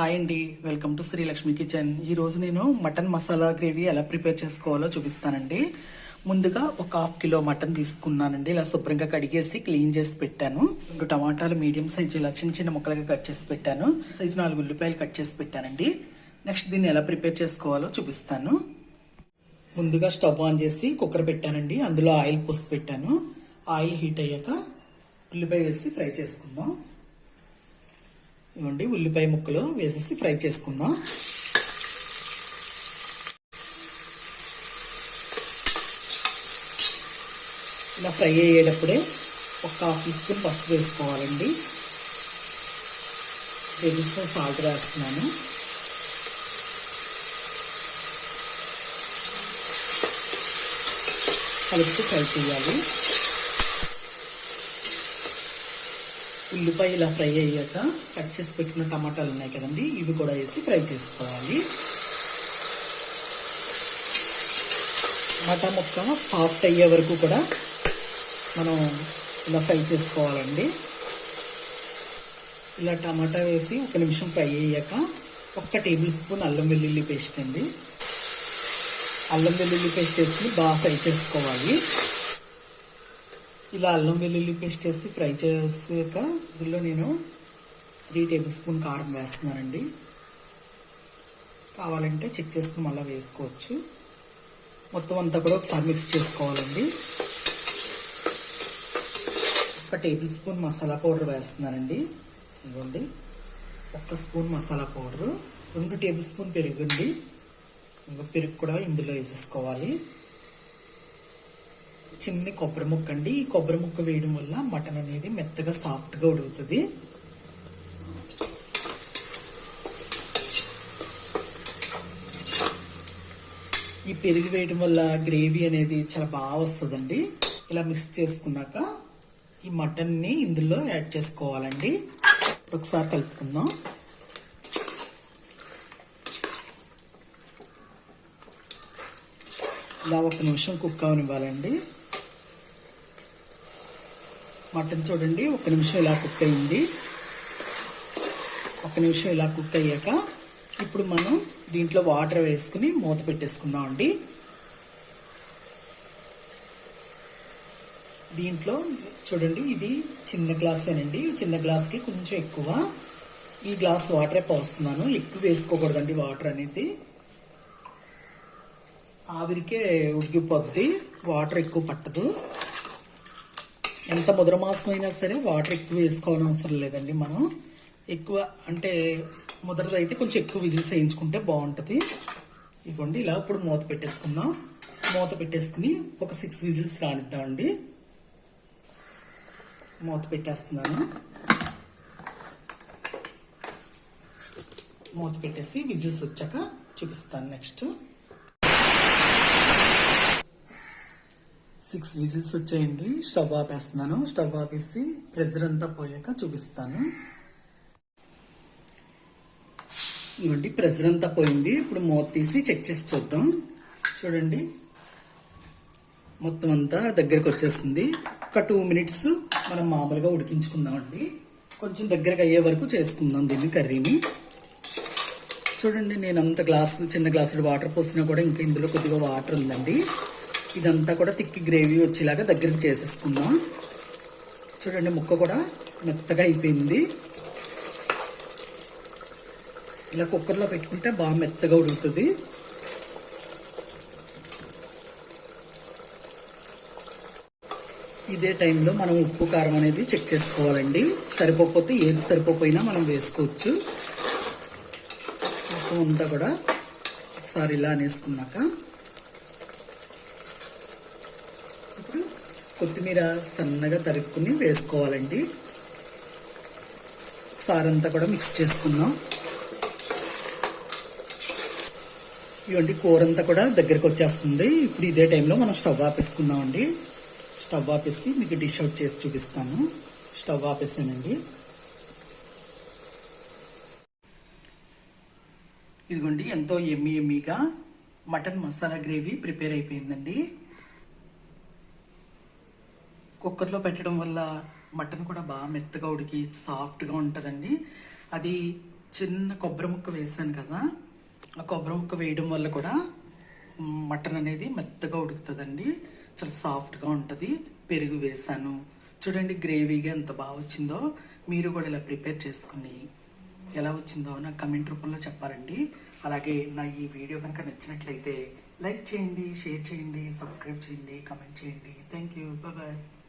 Hi అండి. Welcome to Srilakshmi kitchen. ఈ రోజు నేను మటన్ మసాలా గ్రేవీ ఎలా ప్రిపేర్ చేసుకోవాలో చూపిస్తానండి. ముందుగా ఒక హాఫ్ కిలో మటన్ తీసుకున్నానండి. ఇలా శుభ్రంగా కడిగేసి క్లీన్ చేసి పెట్టాను. రెండు టమాటాలు మీడియం సైజు ఇలా చిన్న చిన్న ముక్కలుగా కట్ చేసి పెట్టాను. సైజు నాలుగు ఉల్లిపాయలు కట్ చేసి పెట్టానండి. నెక్స్ట్ దీన్ని ఎలా ప్రిపేర్ చేసుకోవాలో చూపిస్తాను. ముందుగా స్టవ్ ఆన్ చేసి కుక్కర్ పెట్టానండి. అందులో ఆయిల్ పోసి పెట్టాను. ఆయిల్ హీట్ అయ్యాక ఉల్లిపాయ వేసి ఫ్రై చేసుకుందాం. ఇవ్వండి ఉల్లిపాయ ముక్కలు వేసేసి ఫ్రై చేసుకుందాం. ఇలా ఫ్రై అయ్యేటప్పుడే ఒక హాఫ్ టీ స్పూన్ పసుపు వేసుకోవాలండి. టేబుల్ స్పూన్ సాల్ట్ వేస్తున్నాను కలుపుతూ ఫ్రై చేయాలి. ఉల్లిపాయ ఇలా ఫ్రై అయ్యాక కట్ చేసి పెట్టిన టమాటాలు ఉన్నాయి కదండి ఇవి కూడా వేసి ఫ్రై చేసుకోవాలి. టమాటా ముక్క సాఫ్ట్ అయ్యే వరకు కూడా మనం ఇలా ఫ్రై చేసుకోవాలండి. ఇలా టమాటా వేసి ఒక నిమిషం ఫ్రై అయ్యాక ఒక్క టేబుల్ స్పూన్ అల్లం వెల్లుల్లి పేస్ట్ అండి. అల్లం వెల్లుల్లి పేస్ట్ వేసుకుని బాగా ఫ్రై చేసుకోవాలి. ఇలా అల్లం వెల్లుల్లి పేస్ట్ వేసి ఫ్రై చేసాక ఇందులో నేను త్రీ టేబుల్ స్పూన్ కారం వేస్తున్నానండి. కావాలంటే చెక్ చేసుకుని మళ్ళీ వేసుకోవచ్చు. మొత్తం అంతా కూడా ఒకసారి మిక్స్ చేసుకోవాలండి. ఒక టేబుల్ స్పూన్ మసాలా పౌడర్ వేస్తున్నానండి. ఇదిగోండి. ఒక్క స్పూన్ మసాలా పౌడరు. రెండు టేబుల్ స్పూన్ పెరుగుండి. ఇంకా పెరుగు కూడా ఇందులో వేసేసుకోవాలి. చిన్ని కొబ్బరి ముక్క అండి ఈ కొబ్బరి ముక్క వేయడం వల్ల మటన్ అనేది మెత్తగా సాఫ్ట్గా ఉడుకుతుంది. ఈ పెరుగు వేయడం వల్ల గ్రేవీ అనేది చాలా బాగా వస్తుందండి. ఇలా మిక్స్ చేసుకున్నాక ఈ మటన్ని ఇందులో యాడ్ చేసుకోవాలండి. ఒకసారి కలుపుకుందాం. ఇలా ఒక నిమిషం కుక్ అవనివ్వాలండి. మటన్ చూడండి ఒక నిమిషం ఇలా కుక్ అయింది. ఒక నిమిషం ఇలా కుక్ అయ్యాక ఇప్పుడు మనం దీంట్లో వాటర్ వేసుకుని మూత పెట్టేసుకుందాం అండి. దీంట్లో చూడండి ఇది చిన్న గ్లాసేనండి చిన్న గ్లాస్కి కొంచెం ఎక్కువ ఈ గ్లాస్ వాటరే పోస్తున్నాను. ఎక్కువ వేసుకోకూడదండి వాటర్ అనేది. ఆవిరికే ఉడికిపోద్ది. వాటర్ ఎక్కువ పట్టదు. ఎంత ముద్ర మాసం అయినా సరే వాటర్ ఎక్కువ వేసుకోవాలని అవసరం లేదండి మనం. ఎక్కువ అంటే ముద్రది అయితే కొంచెం ఎక్కువ విజిల్స్ వేయించుకుంటే బాగుంటుంది. ఇదిగోండి ఇలా ఇప్పుడు మూత పెట్టేసుకుందాం. మూత పెట్టేసుకుని ఒక సిక్స్ విజిల్స్ రానిద్దామండి. మూత పెట్టేస్తున్నాను. మూత పెట్టేసి విజిల్స్ వచ్చాక చూపిస్తాను నెక్స్ట్. సిక్స్ విజిల్స్ వచ్చాయండి. స్టవ్ ఆపేస్తున్నాను. స్టవ్ ఆపేసి ప్రెజర్ అంతా పోయాక చూపిస్తాను. ఇవ్వండి ప్రెజర్ అంతా పోయింది. ఇప్పుడు మూత తీసి చెక్ చేసి చూద్దాం. చూడండి. మొత్తం అంతా దగ్గరకు వచ్చేసింది. ఒక టూ మినిట్స్ మనం మామూలుగా ఉడికించుకుందామండి. కొంచెం దగ్గరకు అయ్యే వరకు చేసుకుందాం దీన్ని కర్రీని. చూడండి నేను అంత గ్లాసు చిన్న గ్లాసుడు వాటర్ పోసినా కూడా ఇంకా ఇందులో కొద్దిగా వాటర్ ఉందండి. ఇదంతా కూడా తిక్కి గ్రేవీ వచ్చేలాగా దగ్గరికి చేసేసుకుందాం. చూడండి ముక్క కూడా మెత్తగా అయిపోయింది. ఇలా కుక్కర్లో పెట్టుకుంటే బాగా మెత్తగా ఉడుకుతుంది. ఇదే టైంలో మనం ఉప్పు కారం అనేది చెక్ చేసుకోవాలండి. సరిపోకపోతే ఏది సరిపోయినా మనం వేసుకోవచ్చు. మొత్తం అంతా కూడా ఒకసారి ఇలా అనేసుకున్నాక ఇప్పుడు కొత్తిమీర సన్నగా తరుక్కుని వేసుకోవాలండి. సారంతా కూడా మిక్స్ చేసుకుందాం. ఇవ్వండి కూర అంతా కూడా దగ్గరికి వచ్చేస్తుంది. ఇప్పుడు ఇదే టైంలో మనం స్టవ్ ఆపేసుకుందాం అండి స్టవ్ ఆపేసి మీకు డిష్ అవుట్ చేసి చూపిస్తాను. స్టవ్ ఆపేసానండి. ఇదిగోండి ఎంతో ఎమ్మి ఎమ్మిగా మటన్ మసాలా గ్రేవీ ప్రిపేర్ అయిపోయిందండి. కుక్కర్లో పెట్టడం వల్ల మటన్ కూడా బాగా మెత్తగా ఉడికి సాఫ్ట్గా ఉంటుందండి. అది చిన్న కొబ్బరి ముక్క వేసాను కదా ఆ కొబ్బరి ముక్క వేయడం వల్ల కూడా మటన్ అనేది మెత్తగా ఉడుకుతుందండి. చాలా సాఫ్ట్గా ఉంటుంది. పెరుగు వేసాను. చూడండి గ్రేవీగా ఎంత బాగా వచ్చిందో. మీరు కూడా ఇలా ప్రిపేర్ చేసుకుని ఎలా వచ్చిందో నాకు కమెంట్ రూపంలో చెప్పాలండి. అలాగే నా ఈ వీడియో కనుక నచ్చినట్లయితే లైక్ చేయండి షేర్ చేయండి సబ్స్క్రైబ్ చేయండి కమెంట్ చేయండి. Thank you. బాయ్